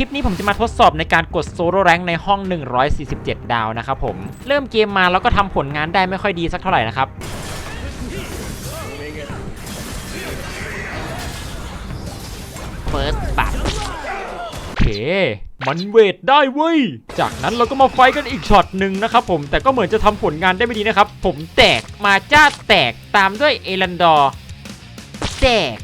ลิปนี้ผมจะมาทดสอบในการกดโซโล่แรงในห้อง 147 ดาวนะครับผม เริ่มเกมมาแล้วก็ทำผลงานได้ไม่ค่อยดีสักเท่าไหร่นะครับ เฟิร์สบัตโอเค มันเวทได้เว้ย จากนั้นเราก็มาไฟกันอีกช็อตหนึ่งนะครับผม แต่ก็เหมือนจะทำผลงานได้ไม่ดีนะครับ ผมแตก มาจ้าแตก ตามด้วยเอรันดอร์แตก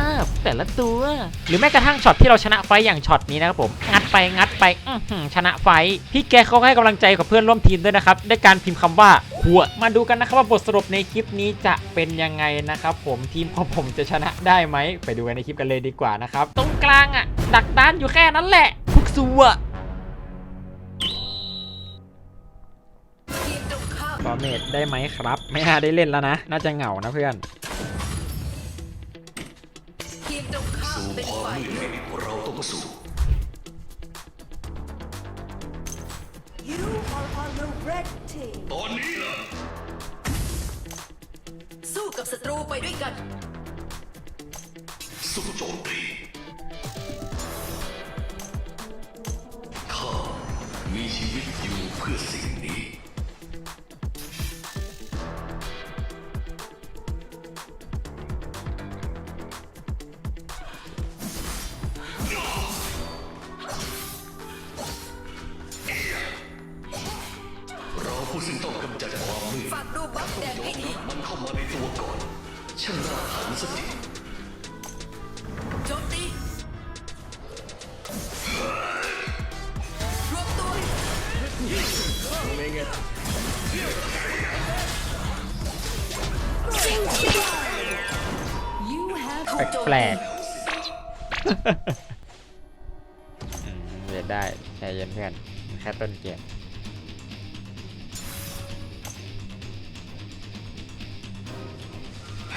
าพแต่ละตัว หรือแม้กระทั่งช็อตที่เราชนะไฟอย่างช็อตนี้นะครับผม งัดไปงัดไปอืชนะไฟ พี่แกเขาให้กำลังใจกับเพื่อนร่วมทีมด้วยนะครับด้วยการพิมพ์คำว่าหัวมาดูกันนะครับว่าบทสรุปในคลิปนี้จะเป็นยังไงนะครับผมทีมของผมจะชนะได้ไหมไปดูกันในคลิปกันเลยดีกว่านะครับตรงกลางอะ ดักด้านอยู่แค่นั้นแหละพวกซัวทีมตรงข้ามบอเมดได้ไหมครับ ไม่น่าได้เล่นแล้วนะ น่าจะเหงานะเพื่อน เป็นฝ่ายเลือกเราต้องสู้ You are on the red team. ตอนนี้ล่ะ สู้กับศัตรูไปด้วยกัน สู้โจมตีข้ามีชีวิตอยู่เพื่อสิ่งนี้ ผู้ซึ่งต้องกำจัดความมืดฝากดูบัฟแดงให้ดีมันเข้ามาในตัวก่อนช่างน่าหันสักทีโจมตีรวมตัว You have แปลกๆอืมเวทได้ใจเย็นเพื่อนแค่ต้นเกม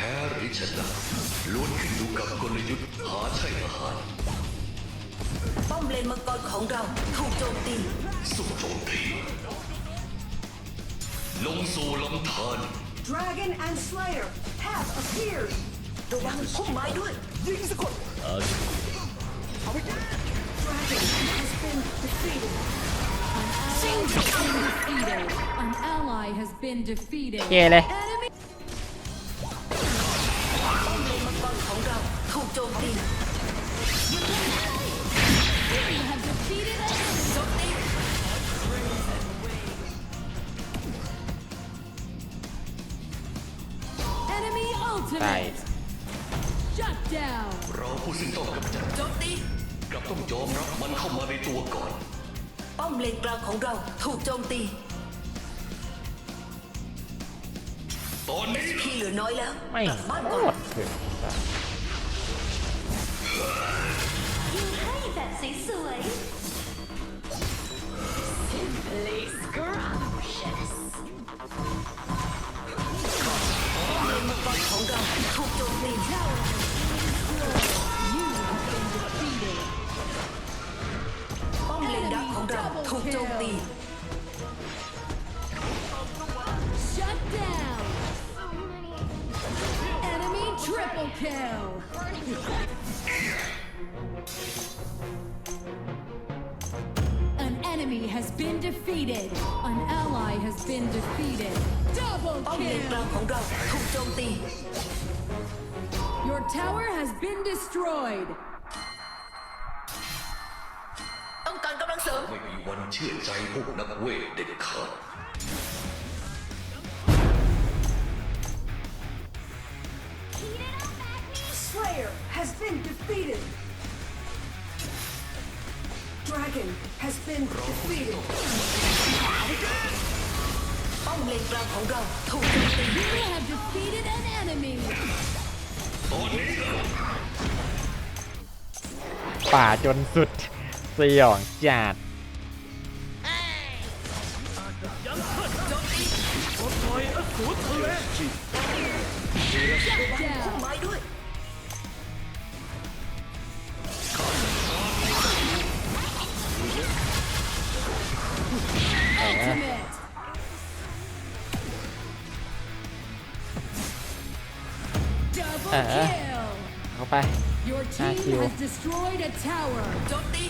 พ้หรือชนะล้วนขึ้นอยู่กับกลยุทธ์หาใช่อาหารป้อมเลนมังกรของเราถูกโจมตีสู้โจมตีลงสู่ลำธาร Dragon and Slayer have appeared. ระวังพุ่มไม้ด้วย Dragon has been defeated. An ally has been defeated. เกเลย Enemy ป้อมเลนกลางของเราถูกโจมตี ตอนนี้พี่เหลือน้อยแล้ว ไม่กลับบ้านโคก่อนตรถึงให้แบบสวยๆ Simply scrumptious มังกรของเราถูกโจมตี You have been defeated. ป้อมเลนดักของเราถูกโจมตี Shut down. Enemy triple kill. An enemy has been defeated. An ally has been defeated. Double ป้อมเลนกลาง kill. ของเราถูกโจมตี Your tower has been destroyed. วันเชื่อใจพวกนักเวทเด็ดขาด Slayer has been defeated. Dragon has been defeated. ป้อมเลนกลางของเราถูกโจมตี You have defeated an enemy. ป่าจนสุดสยองจัด your team has Destroyed a tower, don't they?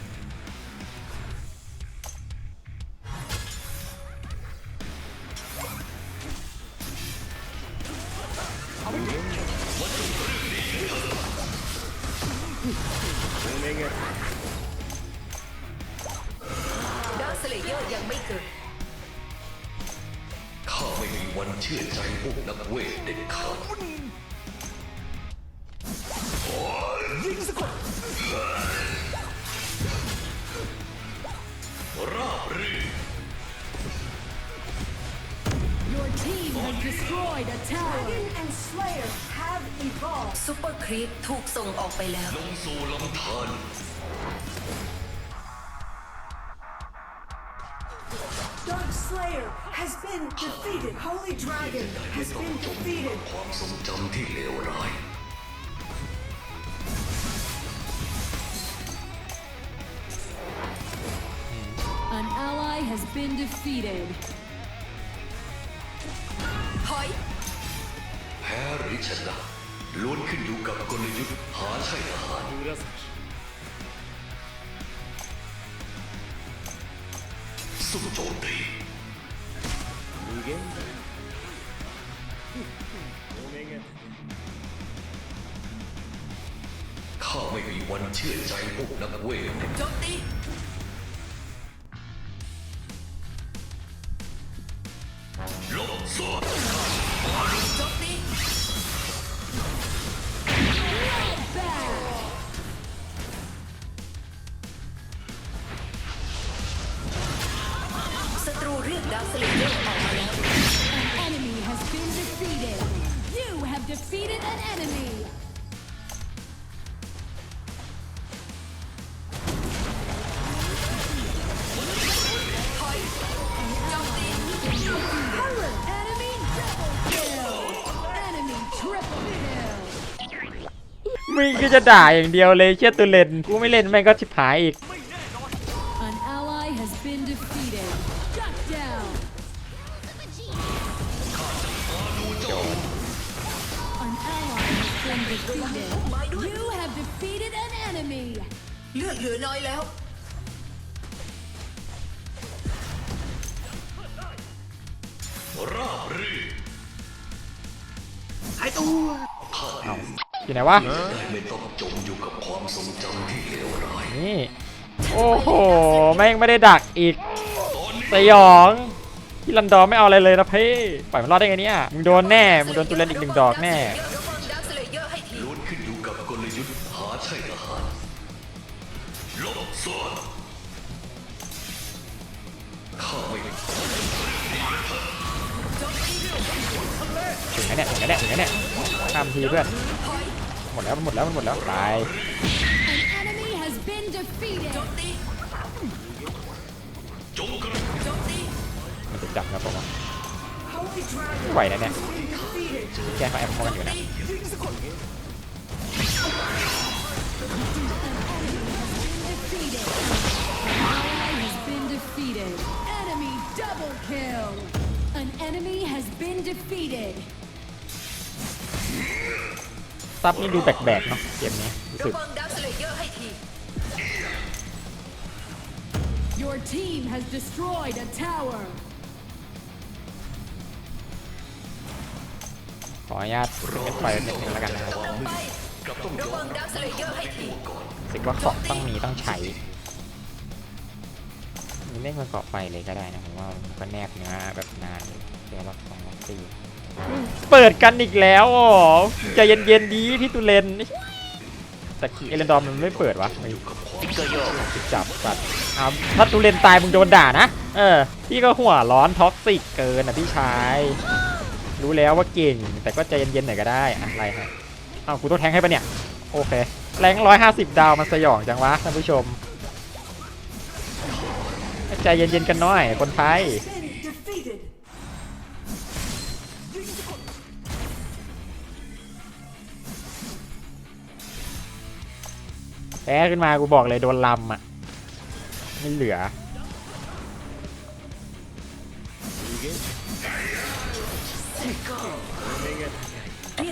ร์ครีปถูกส่งออกไปแล้ว ลงสู่ลำธาร Dark Slayer has been defeated. Holy Dragon has been defeated. ความทรงจำที่เลวร้าย An ally has been defeated. ถอย แพ้หรือชนะ ล้วนขึ้นอยู่กับกลยุทธ์หาใช่ทหารสู้โจมตีข้าไม่มีวันเชื่อใจพวกนักเวทโจมตี ก็จะด่าอย่างเดียวเลยเชี่ยตุเลนกูไม่เล่นแม่งก็ชิบหายอีก An ally has been defeated. Shut down. An ally has been defeated. You have defeated an enemy. เลือดเหลือน้อยแล้ว ราบรื่นอยู่ไหนวะได้ไม่ต้องจม อยู่กับความทรวร้ายนี่โอ้โหแม่งไม่ได้ดักอีกสยองพี่ลันดอร์ไม่เอาอะไรเลยนะพี่ปล่อยมันรอดได้ไงเนี่ยมึงโดนแน่มึงโดนตุเลนอีกหนึ่งดอกแน่นนลลบสวดข้าไม่ถึงแล้วเนี่ยถึงแล้วเนี่ยถึงแล้วเนี่ยข้ามทีเพื่อน หมดแล้วมันหมดแล้วมันหมดแล้วตาย An enemy has been defeated. โจมตีจงกระโจมตีมันจะจับนะผมว่า Holy Dragon ไม่ไหวนะเนี่ย has been defeated. แกเขาแอบมองกันอยู่นะ Defeated. An ally has been defeated. Enemy double kill. An enemy has been defeated. ซับนี่ดูแปลกๆเนาะเกมนี้รู้ระสึกวังดาร์คสเลเยอร์ให้ที Your team has destroyed a tower. ขออนุญาตเล่นไฟนิดนึงแล้วกันนะครับกำลังไปกลับต้องยระอวัมงดาร์คสเลเยอร์ให้ทีก่อนรู้สึกว่าของต้องมีต้องใช้มีเล่นมาเกาะไฟเลยก็ได้นะผมว่ามันก็แนบเนื้อแบบนานเลยเดี๋ยวล็อกสองล็อกสี่ เปิดกันอีกแล้วอ๋อใจเย็นๆดีพี่ตุเลนแต่เอเลนดอมมันไม่เปิดวะจับสัตว์อ้าวถ้าตุเลนตายมึงโดนด่านะเออพี่ก็หัวร้อนท็อกซิกเกินอะพี่ชายรู้แล้วว่าเก่ง แต่ก็ใจเย็นๆหน่อยก็ได้อะอะไรฮะอ้าวกูต้องแทงให้ปะเนี่ยโอเคแรงร้อยห้าสิบดาวมันสยองจังวะท่านผู้ชมใจเย็นๆกันหน่อยคนไทย พ้ขึ้นมากูบอกเลยโดนลำอะ ไม่เหลือ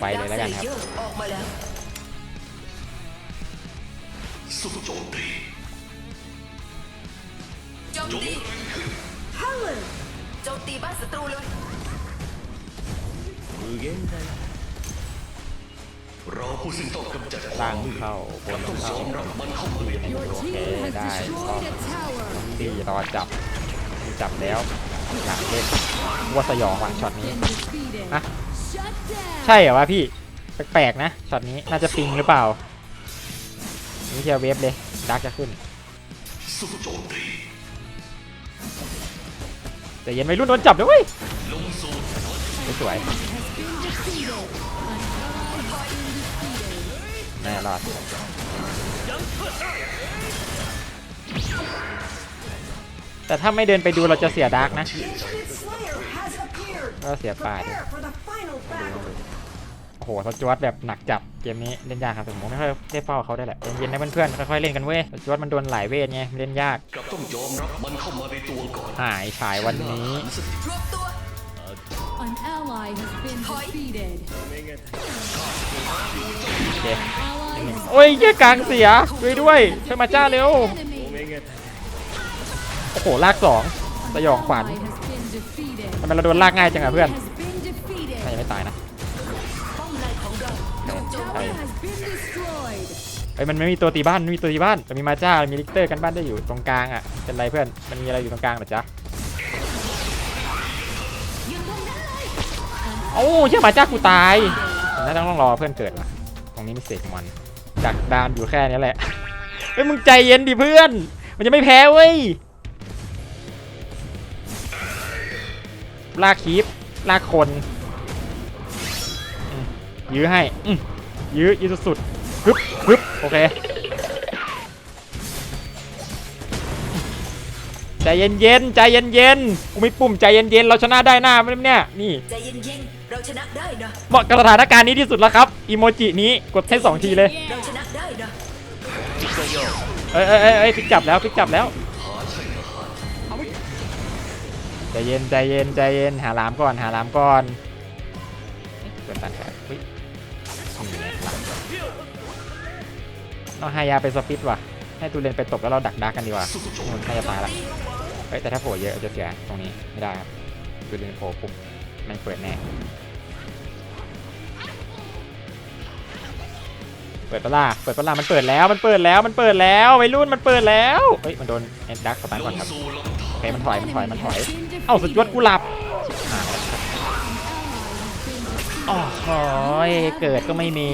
ไปเลยแล้วกันครับเรียกดโจมตีโจมตี Helen! โจมตีบ้านศัตรูเลย เราผู้ซึ่งต้องกำจัดคล่าวางมมืดเข้าบนต้องยเข้าอมรับมันเข้ามาใน Your โอเค team has ได้ destroyed a tower. ตีรอจับจับแล้วหลังเล่นว่าสยองว่ะช็อตนี้ Been defeated. Ah. Shut down. ใช่เหรอวะพี่แปลกๆนะช็อตนี้น่าจะปิงหรือเปล่านี่เชียร์เวฟเลยดักจะขึ้นสู้โจมตีแต่เย็นไม่รุ่นโดนจับด้วยเว้ยลงสู่สวย Has defeated. ๆแน่รอดแต่ถ้าไม่เดินไปดูเราจะเสียดักนะ Infinite Slayer has appeared! ก็เสียป่าดิ Prepare for the final battle! โอ้โหสจวตแบบหนักจับเกมนี้เล่นยากครับแต่ผมไม่ค่อยได้เฝ้าเขาได้แหละเย็นๆนะเพื่อนๆค่อยๆเล่นกันเว้ยสจวตมันโดนหลายเวทไงมันเล่นยากกลับต้องยอมรับมันเข้ามาในตัวก่อนหายฉายวันนี้รวบตัว An ally has been defeated. โอเค Ally has โอ้ยเหี้ยกลางเสียด้วยด้วยช่วยมาจ้าเร็ว enemy. โอ้โหลากสองสยองขวัญ Ally has been defeated. ทำไมเราโดนลากง่ายจังอะเพื่อน Has been defeated. น่าจะไม่ตายนะป้อมในของเราถูกโจม Tower ตี has been destroyed. เอ้ยมันไม่มีตัวตีบ้านไม่มีตัวตีบ้านแต่มีมาจ้ามีลิกเตอร์กันบ้านได้อยู่ตรงกลางอะเป็นไรเพื่อนมันมีอะไรอยู่ตรงกลางเหรอจ๊ะ อ้เชื่อมาจ้ากูตายน่าจะต้องรอเพื่อนเกิดว่ะตรงนี้มีเศษมันดักดานอยู่แค่นี้แหละเฮ้ยมึงใจเย็นดิเพื่อน มันจะไม่แพ้เว้ยลากคีปลากคนยื้อให้ยื้อยื้อสุดๆปึ๊บปึ๊บโอเค ใจเย็นๆใจเย็นๆกูมีปุ่มใจเย็นๆเราชนะได้หน้าไม่ได้เนี่ยนี่ใจเย็นๆเราชนะได้นะเหมาะกับสถานการณ์นี้ที่สุดแล้วครับอีโมจินี้กดให้สองทีเลยเราชนะได้นะเอ้ยเอ้ยเอ้ยเอ้ยพลิกจับแล้วพลิกจับแล้วใจเย็นใจเย็นใจเย็นหาหลามก่อนหาหลามก่อนเอ๊ะเกิดตันแขนเฮ้ยนี่ไงหลามเราหายาไปสปิดว่ะให้ตูเรนไปตบแล้วเราดักดักกันดีกว่ามันน่าจะตายละ เฮ้ยแต่ถ้าโผล่เยอะจะเสียตรงนี้ไม่ได้ครับตูเรนโผล่ปุ๊บมันเปิดแน่ เปิดปะล่าเปิดปะล่ามันเปิดแล้ว มันเปิดแล้ว มันเปิดแล้ววัยรุ่น มันเปิดแล้ว เฮ้ย มันโดนเอ็นดักสตาร์ก่อนครับโอเคมันถอย มันถอย มันถอย เอ้าสุดยอดกูหลับโอ้โหยเกิดก็ไม่มี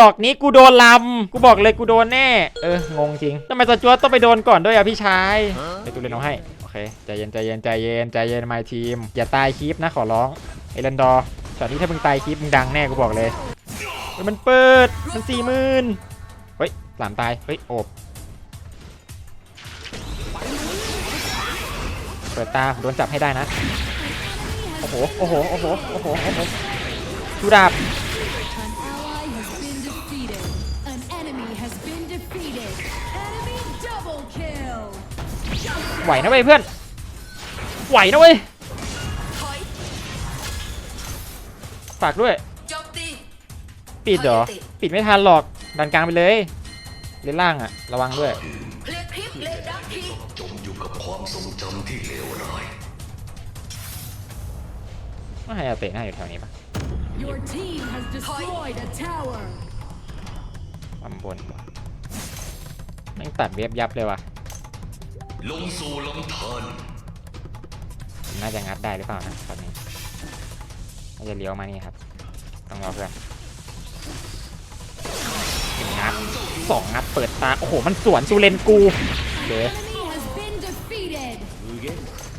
ดอกนี้กูโดนลำ กูบอกเลยกูโดนแน่ เออ งงจริง ทำไมสจวตต้องไปโดนก่อนด้วยอะพี่ชายไปตูเรนเอาให้ เคใจเย็นใจเย็นใจเย็นใจเย็นมาทีม อย่าตายคลิปนะขอร้องเอเลนดอร์ช็อตนี้ถ้ามึงตายคลิปมึงดังแน่กูบอกเลยมันเปิดมันสี่หมื่นเฮ้ยหลามตายเฮ้ยโอบเปิดตาโดนจับให้ได้นะโอ้โหโอ้โหโอ้โหโอ้โหโอ้โหชูดาบ ไหวนะเว้ยเพื่อน ไหวนะเว้ยถอยฝากด้วยโจมตีปิดเหรอ ปิดไม่ทันหรอก ดันกลางไปเลยเลนล่างอะระวังด้วยเพลียพริบเลนดักทีจมอยู่กับความทรงจำที่เลวร้ายว่าไฮอาเตะน่าอยู่แถวนี้ปะ Your team has destroyed a tower. ความบนวะแม่งตัดเว็บยับเลยว่ะ ลงสู่ลำธารน่าจะงัดได้หรือเปล่านะตอนนี้น่าจะเลี้ยวมานี่ครับ ต้องรอเพื่อนหนึ่งงัดสองงัดเปิดตา โอ้โห มันสวนซูเลนกูเดี๋ยว Enemy has been defeated.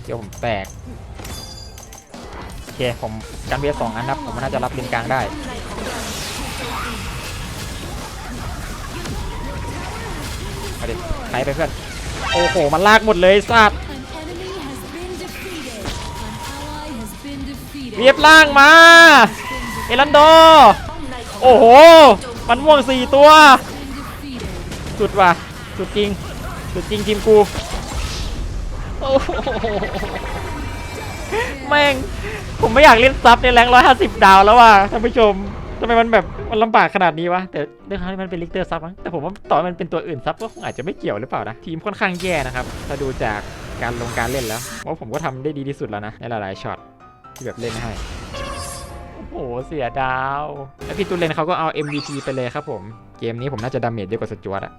เดี๋ยวผมแตก โอเค ผมกันเวียสองอันนับผมน่าจะรับเลนกลางได้มาดิไหนไปเพื่อน โอ้โห มันลากหมดเลยสัตว์ An enemy has been defeated. An ally has been defeated. เวียบล่างมา เอลันโดป้อมในของโอ้โห มันม่วงสี่ตัว Been defeated. สุดว่ะ สุดจริง สุดจริงทีมกู โอ้โหแค่แม่ง ผมไม่อยากเล่นซับในแรงร้อยห้าสิบดาวแล้วว่ะท่านผู้ชม ทำไมมันแบบมันลำบากขนาดนี้วะแต่ด้วยความที่มันเป็นลิกเตอร์ซับมั้งแต่ผมว่าต่อมันเป็นตัวอื่นซับก็คงอาจจะไม่เกี่ยวหรือเปล่านะทีมค่อนข้างแย่นะครับถ้าดูจากการลงการเล่นแล้วว่าผมก็ทำได้ดีที่สุดแล้วนะในหลายๆช็อตที่แบบเล่นให้โอ้โหเสียดาว แล้วพี่ตุลเลนเขาก็เอา MVP ไปเลยครับผม เกมนี้ผมน่าจะดาเมจเยอะกว่าสจวตอะ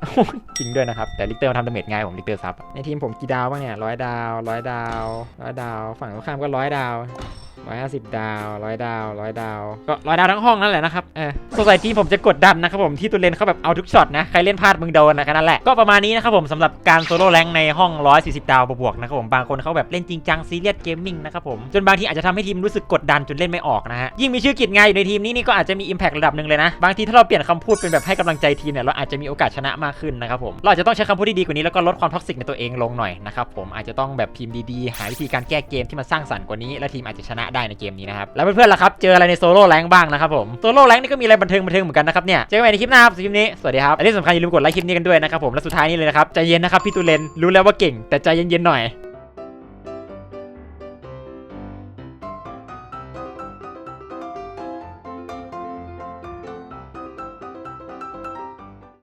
จริงด้วยนะครับ แต่ลิกเตอร์ทำดาเมจง่ายผมลิกเตอร์ซับ ในทีมผมกี่ดาวบ้างเนี่ยร้อยดาวร้อยดาวร้อยดาว ฝั่งตรงข้ามก็ร้อยดาว ร้อยห้าสิบดาวร้อยดาวร้อยดาว ก็ร้อยดาวทั้งห้องนั่นแหละนะครับ เออสงสัยทีมผมจะกดดันนะครับผมที่ตุลเลนเขาแบบเอาทุกช็อตนะ ใครเล่นพลาดมึงโดนนะแค่นั้นแหละ ก็ประมาณนี้นะครับผมสำหรับการโซโล่แรงในห้อง 140 ดาวบวกๆนะครับผม บางคนเขาแบบเล่นจริงจังซีเรียสเกมมิ่งนะครับผม จนบางทีอาจจะทำให้ทีมรู้สึกกดดันจนเล่นไม่ออกนะฮะ ยิ่งมีชื่อกิจงานอยู่ในทีมนี้นี่ก็อาจจะมี Impact ระดับหนึ่งเลยนะ บางทีถ้าเราเปลี่ยนคำพูดเป็นแบบให้กำลังใจทีมเนี่ยเราอาจจะมีโอกาสชนะมากขึ้นนะครับผม เราอาจจะต้องใช้คำพูดที่ดีกว่านี้แล้วก็ลดความท็อกซิกในตัวเองลงหน่อยนะครับผมอาจจะต้องแบบพิมพ์ดีๆหาวิธีการแก้เกมที่มันสร้างสรรค์กว่านี้และทีมอาจจะชนะได้ในเกมนี้นะครับแล้วเพื่อนๆล่ะครับเจออะไรในโซโล่แรงบ้างนะครับผมโซโล่แรงนี่ก็มีอะไรบันเทิงบันเทิงเหมือนกันนะครับเนี่ยเจอกันใหม่ในคลิปหน้าครับสำหรับคลิปนี้สวัสดีครับและที่สำคัญอย่าลืมกดไลค์คลิปนี้กันด้วยนะครับผมและสุดท้ายนี่เลยนะครับใจเย็นนะครับพี่ตูเลนรู้แล้วว่าเก่งแต่ใจเย็นๆหน่อย